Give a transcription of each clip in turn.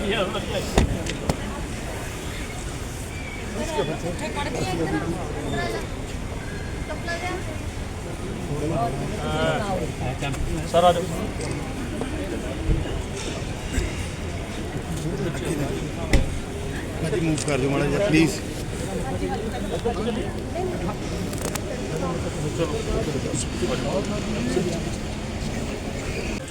ਵਧੀਆ ਵਧੀਆ ਸਾਰਾ ਭਾਜੀ ਮੂਵ ਕਰ ਦਿਓ ਮਾੜਾ ਜਿਹਾ ਪਲੀਜ਼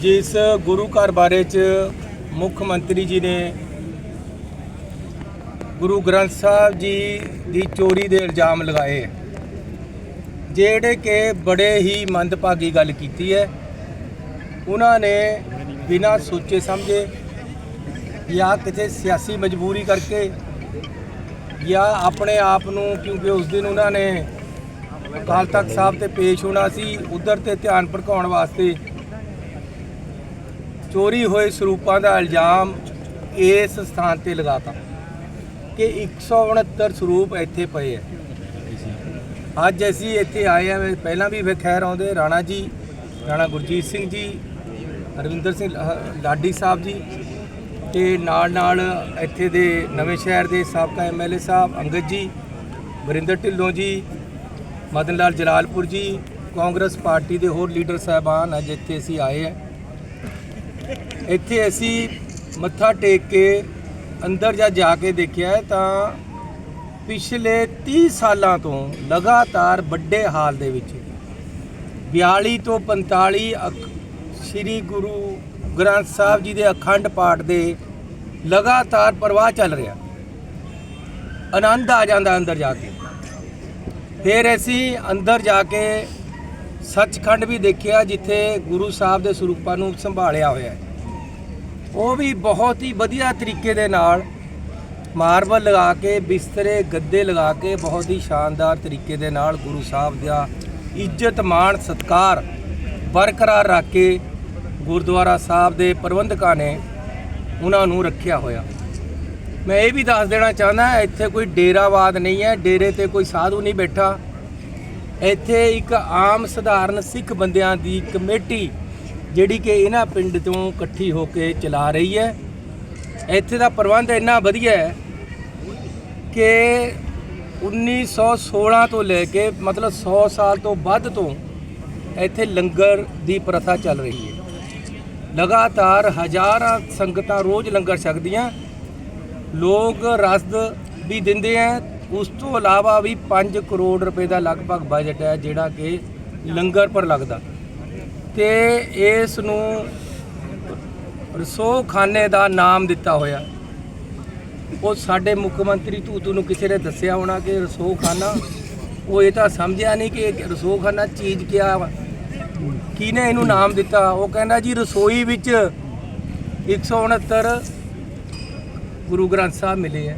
ਜਿਸ ਗੁਰੂ ਘਰ ਬਾਰੇ ਚ ਮੁੱਖ ਮੰਤਰੀ ਜੀ ਨੇ ਗੁਰੂ ਗ੍ਰੰਥ ਸਾਹਿਬ ਜੀ ਦੀ ਚੋਰੀ ਦੇ ਇਲਜ਼ਾਮ ਲਗਾਏ। ਜਿਹੜੇ ਕਿ ਬੜੇ ਹੀ ਮੰਦਭਾਗੀ ਗੱਲ ਕੀਤੀ ਹੈ। ਉਹਨਾਂ ਨੇ ਬਿਨਾਂ ਸੋਚੇ ਸਮਝੇ ਜਾਂ ਕਿਸੇ ਸਿਆਸੀ ਮਜਬੂਰੀ ਕਰਕੇ ਜਾਂ ਆਪਣੇ ਆਪ ਨੂੰ, ਕਿਉਂਕਿ ਉਸ ਦਿਨ ਉਹਨਾਂ ਨੇ ਅਕਾਲ ਤਖਤ ਸਾਹਿਬ ਤੇ ਪੇਸ਼ ਹੋਣਾ ਸੀ, ਉਧਰ ਤੇ ਧਿਆਨ ਭਟਕਾਉਣ ਵਾਸਤੇ ਚੋਰੀ ਹੋਏ ਸਰੂਪਾਂ ਦਾ ਇਲਜ਼ਾਮ ਇਸ ਸਥਾਨ ਤੇ ਲਗਾਤਾ ਕਿ 169 ਸਰੂਪ ਇੱਥੇ ਪਏ ਆ। ਅੱਜ ਅਸੀਂ ਇੱਥੇ ਆਏ ਆ ਪਹਿਲਾਂ ਵੀ ਖੈਰ ਆਉਂਦੇ ਰਾਣਾ ਜੀ, ਰਾਣਾ ਗੁਰਜੀਤ ਸਿੰਘ ਜੀ, ਹਰਵਿੰਦਰ ਸਿੰਘ ਲਾ- ਲਾਡੀ ਸਾਹਿਬ ਜੀ ਤੇ ਨਾਲ ਨਾਲ ਇੱਥੇ ਦੇ ਨਵੇਂ ਸ਼ਹਿਰ ਦੇ ਸਾਬਕਾ ਐਮਐਲਏ ਸਾਹਿਬ, ਅੰਗਦ ਜੀ, ਵਰਿੰਦਰ ਢਿੱਲੋਂ ਜੀ, ਮਦਨ ਲਾਲ ਜਲਾਲਪੁਰ ਜੀ, ਕਾਂਗਰਸ ਪਾਰਟੀ ਦੇ ਹੋਰ ਲੀਡਰ ਸਾਹਿਬਾਨ ਅੱਜ ਇੱਥੇ ਅਸੀਂ ਆਏ ਆ। ਇੱਥੇ ਅਸੀਂ ਮੱਥਾ ਟੇਕ ਕੇ ਅੰਦਰ ਜਾ ਜਾ ਕੇ ਦੇਖਿਆ ਤਾਂ ਪਿਛਲੇ 30 ਸਾਲਾਂ ਤੋਂ ਲਗਾਤਾਰ ਵੱਡੇ ਹਾਲ ਦੇ ਵਿੱਚ 42 ਤੋਂ 45 ਅਖ- ਸ੍ਰੀ ਗੁਰੂ ਗ੍ਰੰਥ ਸਾਹਿਬ ਜੀ ਦੇ ਅਖੰਡ ਪਾਠ ਦੇ ਲਗਾਤਾਰ ਪ੍ਰਵਾਹ ਚੱਲ ਰਿਹਾ। ਆਨੰਦ ਆ ਜਾਂਦਾ ਅੰਦਰ ਜਾ ਕੇ। ਫਿਰ ਅਸੀਂ ਅੰਦਰ ਜਾ ਕੇ ਸੱਚਖੰਡ ਵੀ ਦੇਖਿਆ ਜਿੱਥੇ ਗੁਰੂ ਸਾਹਿਬ ਦੇ ਸਰੂਪਾਂ ਨੂੰ ਸੰਭਾਲਿਆ ਹੋਇਆ ਹੈ। ਉਹ ਵੀ ਬਹੁਤ ਹੀ ਵਧੀਆ ਤਰੀਕੇ ਦੇ ਨਾਲ ਮਾਰਬਲ ਲਗਾ ਕੇ, ਬਿਸਤਰੇ, ਗੱਦੇ ਲਗਾ ਕੇ ਬਹੁਤ ਹੀ ਸ਼ਾਨਦਾਰ ਤਰੀਕੇ ਦੇ ਨਾਲ ਗੁਰੂ ਸਾਹਿਬ ਦਾ ਇੱਜ਼ਤ, ਮਾਣ, ਸਤਕਾਰ ਬਰਕਰਾਰ ਰੱਖ ਕੇ ਗੁਰਦੁਆਰਾ ਸਾਹਿਬ ਦੇ ਪ੍ਰਬੰਧਕਾਂ ਨੇ ਉਹਨਾਂ ਨੂੰ ਰੱਖਿਆ ਹੋਇਆ। ਮੈਂ ਇਹ ਵੀ ਦੱਸ ਦੇਣਾ ਚਾਹੁੰਦਾ, ਇੱਥੇ ਕੋਈ ਡੇਰਾਵਾਦ ਨਹੀਂ ਹੈ, ਡੇਰੇ ਤੇ ਕੋਈ ਸਾਧੂ ਨਹੀਂ ਬੈਠਾ। ਇੱਥੇ ਇੱਕ ਆਮ ਸਧਾਰਨ ਸਿੱਖ ਬੰਦਿਆਂ ਦੀ ਕਮੇਟੀ ਜਿਹੜੀ ਕਿ ਇਹਨਾਂ ਪਿੰਡ ਤੋਂ ਇਕੱਠੀ ਹੋ ਕੇ ਚਲਾ ਰਹੀ ਹੈ। ਇੱਥੇ ਦਾ ਪ੍ਰਬੰਧ ਇੰਨਾ ਵਧੀਆ ਹੈ ਕਿ 1916 ਤੋਂ ਲੈ ਕੇ ਮਤਲਬ 100 ਸਾਲ ਤੋਂ ਵੱਧ ਤੋਂ ਇੱਥੇ ਲੰਗਰ ਦੀ ਪ੍ਰਥਾ ਚੱਲ ਰਹੀ ਹੈ। ਲਗਾਤਾਰ ਹਜ਼ਾਰਾਂ ਸੰਗਤਾਂ ਰੋਜ਼ ਲੰਗਰ ਛਕਦੀਆਂ। ਲੋਕ ਰਸਦ ਵੀ ਦਿੰਦੇ ਆ। ਉਸ ਤੋਂ ਇਲਾਵਾ ਵੀ 5 ਕਰੋੜ ਰੁਪਏ ਦਾ ਲਗਭਗ ਬਜਟ ਹੈ ਜਿਹੜਾ ਕਿ ਲੰਗਰ ਪਰ ਲੱਗਦਾ। ਤੇ ਇਸ ਨੂੰ ਰਸੋਖਾਨੇ ਦਾ ਨਾਮ ਦਿੱਤਾ ਹੋਇਆ। ਉਹ ਸਾਡੇ ਮੁੱਖ ਮੰਤਰੀ ਤੂਤੂ ਨੂੰ ਕਿਸੇ ਨੇ ਦੱਸਿਆ ਹੋਣਾ ਕਿ ਰਸੋਖਾਨਾ? ਉਹ ਇਹ ਤਾਂ ਸਮਝਿਆ ਨਹੀਂ ਕਿ ਰਸੋਖਾਨਾ ਚੀਜ਼ ਕਿਆ ਵਾ। ਕਿਹਨੇ ਇਹਨੂੰ ਨਾਮ ਦਿੱਤਾ? ਉਹ ਕਹਿੰਦਾ ਜੀ ਰਸੋਈ ਵਿੱਚ 169 ਗੁਰੂ ਗ੍ਰੰਥ ਸਾਹਿਬ ਮਿਲੇ ਆ।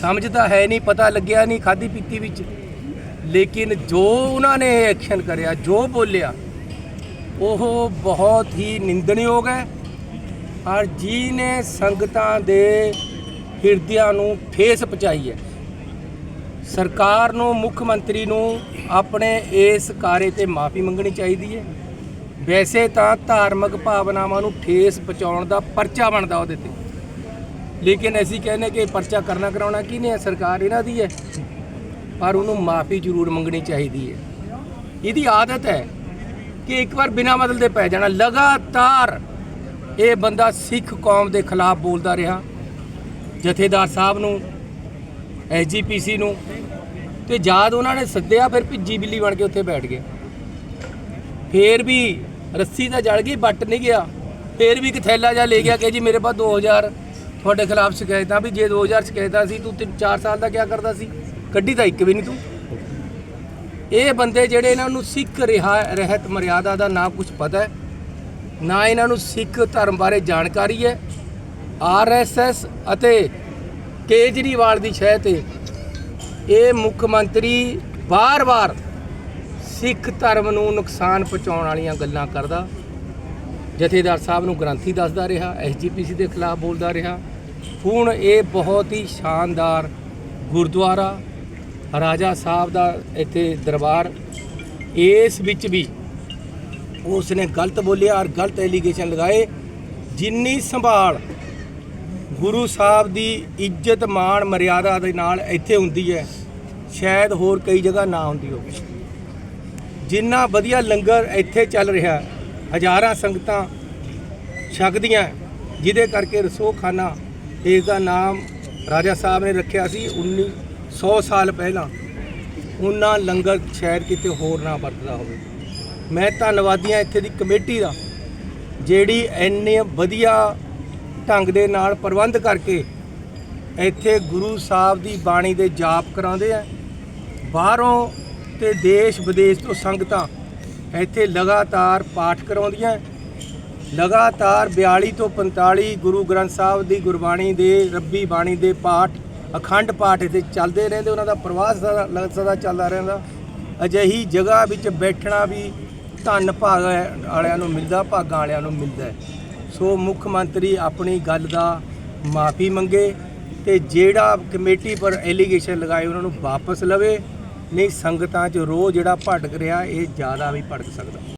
ਸਮਝ ਤਾਂ ਹੈ ਨਹੀਂ, ਪਤਾ ਲੱਗਿਆ ਨਹੀਂ ਖਾਦੀ ਪੀਤੀ ਵਿੱਚ। ਲੇਕਿਨ ਜੋ ਉਹਨਾਂ ਨੇ ਐਕਸ਼ਨ ਕਰਿਆ, ਜੋ ਬੋਲਿਆ ਉਹ ਬਹੁਤ ਹੀ ਨਿੰਦਣਯੋਗ ਹੈ। ਔਰ ਜੀ ਨੇ ਸੰਗਤਾਂ ਦੇ ਹਿਰਦਿਆਂ ਨੂੰ ਠੇਸ ਪਹੁੰਚਾਈ ਹੈ। ਸਰਕਾਰ ਨੂੰ, ਮੁੱਖ ਮੰਤਰੀ ਨੂੰ ਆਪਣੇ ਇਸ ਕਾਰੇ ਤੇ ਮਾਫੀ ਮੰਗਣੀ ਚਾਹੀਦੀ ਹੈ। ਵੈਸੇ ਤਾਂ ਧਾਰਮਿਕ ਭਾਵਨਾਵਾਂ ਨੂੰ ਠੇਸ ਪਹੁੰਚਾਉਣ ਦਾ ਪਰਚਾ ਬਣਦਾ ਉਹਦੇ ਤੇ। ਲੇਕਿਨ ਅਸੀਂ ਕਹਿੰਦੇ ਕਿ ਪਰਚਾ ਕਰਨਾ ਕਰਾਉਣਾ ਕੀ ਨਹੀਂ ਹੈ? ਸਰਕਾਰ ਇਹਨਾਂ ਦੀ ਹੈ। ਪਰ ਉਹਨੂੰ ਮਾਫੀ ਜ਼ਰੂਰ ਮੰਗਣੀ ਚਾਹੀਦੀ ਹੈ। ਇਹਦੀ ਆਦਤ ਹੈ ਕਿ ਇੱਕ ਵਾਰ ਬਿਨਾਂ ਮਤਲਬ ਦੇ ਪੈ ਜਾਣਾ। ਲਗਾਤਾਰ ਇਹ ਬੰਦਾ ਸਿੱਖ ਕੌਮ ਦੇ ਖਿਲਾਫ ਬੋਲਦਾ ਰਿਹਾ। ਜਥੇਦਾਰ ਸਾਹਿਬ ਨੂੰ ਐਸਜੀਪੀਸੀ ਨੂੰ ਤੇ ਜਦ ਉਹਨਾਂ ਨੇ ਸੱਦਿਆ, ਫਿਰ ਭਿੱਜੀ ਬਿੱਲੀ ਬਣ ਕੇ ਉੱਥੇ ਬੈਠ ਗਿਆ। ਫੇਰ ਵੀ ਰੱਸੀ ਤਾਂ ਜਲ ਗਈ ਬੱਟ ਨਹੀਂ ਗਿਆ। ਫੇਰ ਵੀ ਇੱਕ ਥੈਲਾ ਜਿਹਾ ਲੈ ਗਿਆ ਕਿ ਜੀ ਮੇਰੇ ਪਾਸ 2000 ਤੁਹਾਡੇ ਖਿਲਾਫ ਸ਼ਿਕਾਇਤਾਂ ਵੀ ਜੇ 2000 ਸ਼ਿਕਾਇਤਾਂ ਸੀ, ਤੂੰ 4 ਸਾਲ ਦਾ ਕੀ ਕਰਦਾ ਸੀ? ਕੱਢੀ ਤਾਂ ਇੱਕ ਵੀ ਨਹੀਂ ਤੂੰ। ਇਹ ਬੰਦੇ ਜਿਹੜੇ ਇਹਨਾਂ ਨੂੰ ਸਿੱਖ ਰਿਹਾ, ਰਹਿਤ ਮਰਿਆਦਾ ਦਾ ਨਾ ਕੁਝ ਪਤਾ ਹੈ? ਨਾ ਇਹਨਾਂ ਨੂੰ ਸਿੱਖ ਧਰਮ ਬਾਰੇ ਜਾਣਕਾਰੀ ਹੈ? ਆਰਐਸਐਸ ਅਤੇ ਕੇਜਰੀਵਾਲ ਦੀ ਸ਼ਹਿ ਤੇ ਇਹ ਮੁੱਖ ਮੰਤਰੀ ਵਾਰ-ਵਾਰ ਸਿੱਖ ਧਰਮ ਨੂੰ ਨੁਕਸਾਨ ਪਹੁੰਚਾਉਣ ਵਾਲੀਆਂ ਗੱਲਾਂ ਕਰਦਾ। ਜਥੇਦਾਰ ਸਾਹਿਬ ਨੂੰ ਗ੍ਰੰਥੀ ਦੱਸਦਾ ਰਿਹਾ ਐਸਜੀਪੀਸੀ ਦੇ ਖਿਲਾਫ ਬੋਲਦਾ ਰਿਹਾ। ਹੁਣ ਇਹ ਬਹੁਤ ਹੀ ਸ਼ਾਨਦਾਰ ਗੁਰਦੁਆਰਾ ਰਾਜਾ ਸਾਹਿਬ ਦਾ ਇੱਥੇ ਦਰਬਾਰ, ਇਸ ਵਿੱਚ ਵੀ ਉਸ ਨੇ ਗਲਤ ਬੋਲਿਆ ਔਰ ਗਲਤ ਐਲੀਗੇਸ਼ਨ ਲਗਾਏ। ਜਿੰਨੀ ਸੰਭਾਲ ਗੁਰੂ ਸਾਹਿਬ ਦੀ ਇੱਜ਼ਤ, ਮਾਣ, ਮਰਿਆਦਾ ਦੇ ਨਾਲ ਇੱਥੇ ਹੁੰਦੀ ਹੈ, ਸ਼ਾਇਦ ਹੋਰ ਕਈ ਜਗ੍ਹਾ ਨਾ ਹੁੰਦੀ ਹੋਵੇ। ਜਿੰਨਾ ਵਧੀਆ ਲੰਗਰ ਇੱਥੇ ਚੱਲ ਰਿਹਾ, ਹਜ਼ਾਰਾਂ ਸੰਗਤਾਂ ਛਕਦੀਆਂ, ਜਿਹਦੇ ਕਰਕੇ ਰਸੋਖਾਨਾ, ਇਸ ਦਾ ਨਾਮ ਰਾਜਾ ਸਾਹਿਬ ਨੇ ਰੱਖਿਆ ਸੀ 1900 ਸਾਲ ਪਹਿਲਾਂ ਉਹਨਾਂ ਲੰਗਰ ਸ਼ਾਇਦ ਕਿਤੇ ਹੋਰ ਨਾ ਵਰਤਦਾ ਹੋਵੇ। ਮੈਂ ਧੰਨਵਾਦੀ ਹਾਂ ਇੱਥੇ ਦੀ ਕਮੇਟੀ ਦਾ, ਜਿਹੜੀ ਇੰਨੇ ਵਧੀਆ ਢੰਗ ਦੇ ਨਾਲ ਪ੍ਰਬੰਧ ਕਰਕੇ ਇੱਥੇ ਗੁਰੂ ਸਾਹਿਬ ਦੀ ਬਾਣੀ ਦੇ ਜਾਪ ਕਰਾਉਂਦੇ ਆ। ਬਾਹਰੋਂ ਤੇ ਦੇਸ਼ ਵਿਦੇਸ਼ ਤੋਂ ਸੰਗਤਾਂ ਇੱਥੇ ਲਗਾਤਾਰ ਪਾਠ ਕਰਾਉਂਦੀਆਂ। ਲਗਾਤਾਰ 42 ਤੋਂ 45 ਗੁਰੂ ਗ੍ਰੰਥ ਸਾਹਿਬ ਦੀ ਗੁਰਬਾਣੀ ਦੇ, ਰੱਬੀ ਬਾਣੀ ਦੇ ਪਾਠ ਅਖੰਡ ਪਾਠ ਇੱਥੇ ਚੱਲਦੇ ਰਹਿੰਦੇ, ਉਹਨਾਂ ਦਾ ਪ੍ਰਵਾਸ ਸਦਾ ਲ- ਸਦਾ ਚੱਲਦਾ ਰਹਿੰਦਾ। ਅਜਿਹੀ ਜਗ੍ਹਾ ਵਿੱਚ ਬੈਠਣਾ ਵੀ ਧੰਨ ਭਾਗ ਵਾਲਿਆਂ ਨੂੰ ਮਿਲਦਾ, ਭਾਗਾਂ ਵਾਲਿਆਂ ਨੂੰ ਮਿਲਦਾ ਸੋ ਮੁੱਖ ਮੰਤਰੀ ਆਪਣੀ ਗੱਲ ਦਾ ਮਾਫੀ ਮੰਗੇ ਤੇ ਜਿਹੜਾ ਕਮੇਟੀ ਪਰ ਐਲੀਗੇਸ਼ਨ ਲਗਾਏ, ਉਹਨਾਂ ਨੂੰ ਵਾਪਸ ਲਵੇ। ਨਹੀਂ, ਸੰਗਤਾਂ 'ਚ ਰੋਹ ਜਿਹੜਾ ਭਟਕ ਰਿਹਾ, ਇਹ ਜ਼ਿਆਦਾ ਵੀ ਭਟਕ ਸਕਦਾ।